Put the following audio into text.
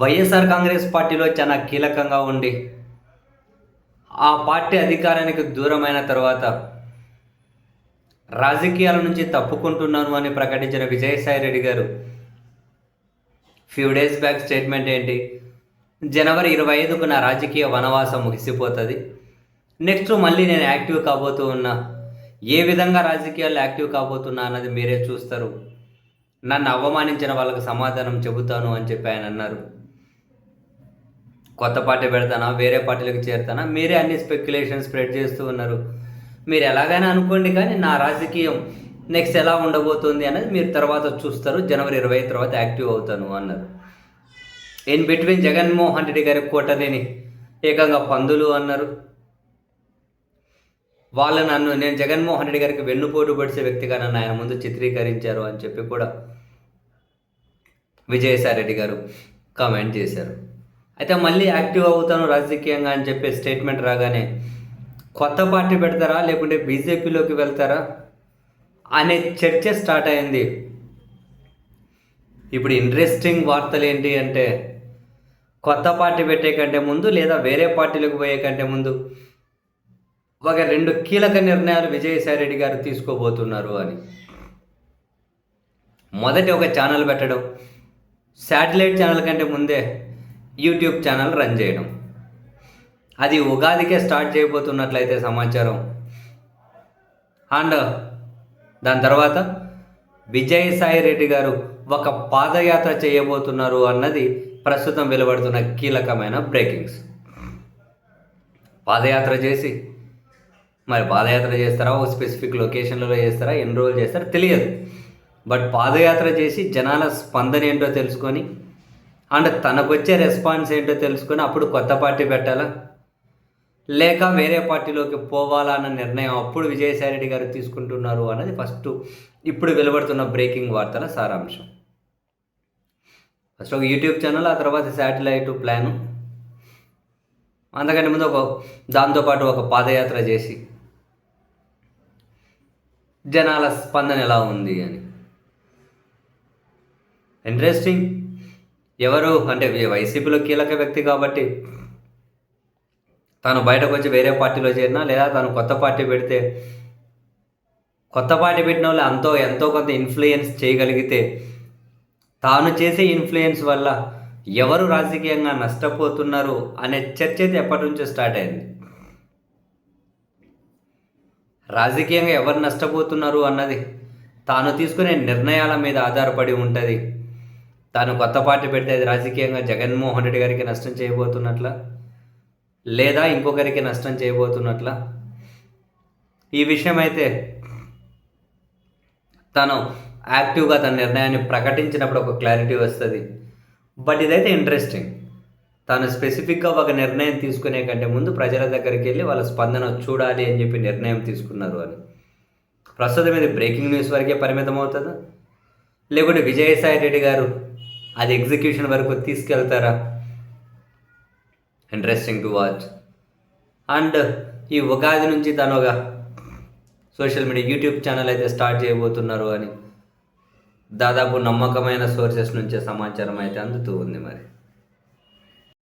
వైఎస్ఆర్ కాంగ్రెస్ పార్టీలో చాలా కీలకంగా ఉండి ఆ పార్టీ అధికారానికి దూరమైన తర్వాత రాజకీయాల నుంచి తప్పుకుంటున్నాను అని ప్రకటించిన విజయసాయి రెడ్డి గారు ఫ్యూ డేస్ బ్యాక్ స్టేట్మెంట్ ఏంటి? జనవరి ఇరవై ఐదుకు నా రాజకీయ వనవాసం ముగిసిపోతుంది. నెక్స్ట్ మళ్ళీ నేను యాక్టివ్ కాబోతూ ఉన్నా. ఏ విధంగా రాజకీయాల్లో యాక్టివ్ కాబోతున్నా అన్నది మీరే చూస్తారు. నన్ను అవమానించిన వాళ్ళకు సమాధానం చెబుతాను అని చెప్పి ఆయన అన్నారు. కొత్త పార్టీ పెడతానా వేరే పార్టీలకు చేరుతానా? మీరే అన్ని స్పెక్యులేషన్ స్ప్రెడ్ చేస్తూ ఉన్నారు. మీరు ఎలాగైనా అనుకోండి కానీ నా రాజకీయం నెక్స్ట్ ఎలా ఉండబోతుంది అనేది మీరు తర్వాత చూస్తారు. జనవరి ఇరవై తర్వాత యాక్టివ్ అవుతాను అన్నారు. ఇన్ బిట్వీన్ జగన్మోహన్ రెడ్డి గారి కోటలేని ఏకంగా పందులు అన్నారు. వాళ్ళు నన్ను నేను జగన్మోహన్ రెడ్డి గారికి వెన్నుపోటు పడిచే వ్యక్తిగా నన్ను ఆయన ముందు చిత్రీకరించారు అని చెప్పి కూడా విజయసాయి రెడ్డి గారు కామెంట్ చేశారు. అయితే మళ్ళీ యాక్టివ్ అవుతాను రాజకీయంగా అని చెప్పే స్టేట్మెంట్ రాగానే కొత్త పార్టీ పెడతారా లేకుంటే బీజేపీలోకి వెళ్తారా అనే చర్చ స్టార్ట్ అయింది. ఇప్పుడు ఇంట్రెస్టింగ్ వార్తలు ఏంటి అంటే కొత్త పార్టీ పెట్టే కంటే ముందు లేదా వేరే పార్టీలకు పోయే కంటే ముందు ఒక రెండు కీలక నిర్ణయాలు విజయసాయి రెడ్డి గారు తీసుకోబోతున్నారు అని. మొదటి ఒక ఛానల్ పెట్టడం శాటిలైట్ ఛానల్ కంటే ముందే యూట్యూబ్ ఛానల్ రన్ చేయడం. అది ఉగాదికే స్టార్ట్ చేయబోతున్నట్లయితే సమాచారం. అండ్ దాని తర్వాత విజయసాయి రెడ్డి గారు ఒక పాదయాత్ర చేయబోతున్నారు అన్నది ప్రస్తుతం వెలువడుతున్న కీలకమైన బ్రేకింగ్స్. పాదయాత్ర చేసి మరి పాదయాత్ర చేస్తారా? ఒక స్పెసిఫిక్ లొకేషన్లలో చేస్తారా? ఎన్ని రోజులు చేస్తారా తెలియదు. బట్ పాదయాత్ర చేసి జనాల స్పందన ఏంటో తెలుసుకొని అండ్ తనకు వచ్చే రెస్పాన్స్ ఏంటో తెలుసుకొని అప్పుడు కొత్త పార్టీ పెట్టాలా? లేక వేరే పార్టీలోకి పోవాలా అన్న నిర్ణయం అప్పుడు విజయసాయి రెడ్డి గారు తీసుకుంటున్నారు అన్నది ఫస్ట్ ఇప్పుడు వెలువడుతున్న బ్రేకింగ్ వార్తల సారాంశం. ఫస్ట్ ఒక యూట్యూబ్ ఛానల్ ఆ తర్వాత శాటిలైట్ ప్లాను. అంతకంటే ముందు ఒక దాంతోపాటు ఒక పాదయాత్ర చేసి జనాల స్పందన ఎలా ఉంది అని. ఇంట్రెస్టింగ్ ఎవరు? అంటే వైసీపీలో కీలక వ్యక్తి కాబట్టి. తాను బయటకు వచ్చి వేరే పార్టీలో చేరినా లేదా తాను కొత్త పార్టీ పెడితే కొత్త పార్టీ పెట్టిన వాళ్ళు అంతో ఎంతో కొంత ఇన్ఫ్లుయెన్స్ చేయగలిగితే తాను చేసే ఇన్ఫ్లుయెన్స్ వల్ల ఎవరు రాజకీయంగా నష్టపోతున్నారు అనే చర్చ అయితే ఎప్పటి నుంచో స్టార్ట్ అయింది. రాజకీయంగా ఎవరు నష్టపోతున్నారు అన్నది తాను తీసుకునే నిర్ణయాల మీద ఆధారపడి ఉంటుంది. తాను కొత్త పార్టీ పెడితే అది రాజకీయంగా జగన్మోహన్ రెడ్డి గారికి నష్టం చేయబోతున్నట్ల? లేదా ఇంకొకరికి నష్టం చేయబోతున్నట్ల? ఈ విషయం అయితే తను యాక్టివ్గా తన నిర్ణయాన్ని ప్రకటించినప్పుడు ఒక క్లారిటీ వస్తుంది. బట్ ఇదైతే ఇంట్రెస్టింగ్. తాను స్పెసిఫిక్గా ఒక నిర్ణయం తీసుకునే కంటే ముందు ప్రజల దగ్గరికి వెళ్ళి వాళ్ళ స్పందన చూడాలి అని చెప్పి నిర్ణయం తీసుకున్నారు అని. ప్రస్తుతం ఇది బ్రేకింగ్ న్యూస్ వరకే పరిమితం అవుతుందా లేకుంటే విజయసాయి రెడ్డి గారు అది ఎగ్జిక్యూషన్ వరకు తీసుకెళ్తారా? ఇంట్రెస్టింగ్ టు వాచ్ అండ్ ఈ ఉగాది నుంచి తను ఒక సోషల్ మీడియా యూట్యూబ్ ఛానల్ అయితే స్టార్ట్ చేయబోతున్నారు అని దాదాపు నమ్మకమైన సోర్సెస్ నుంచే సమాచారం అయితే అందుతూ ఉంది మరి.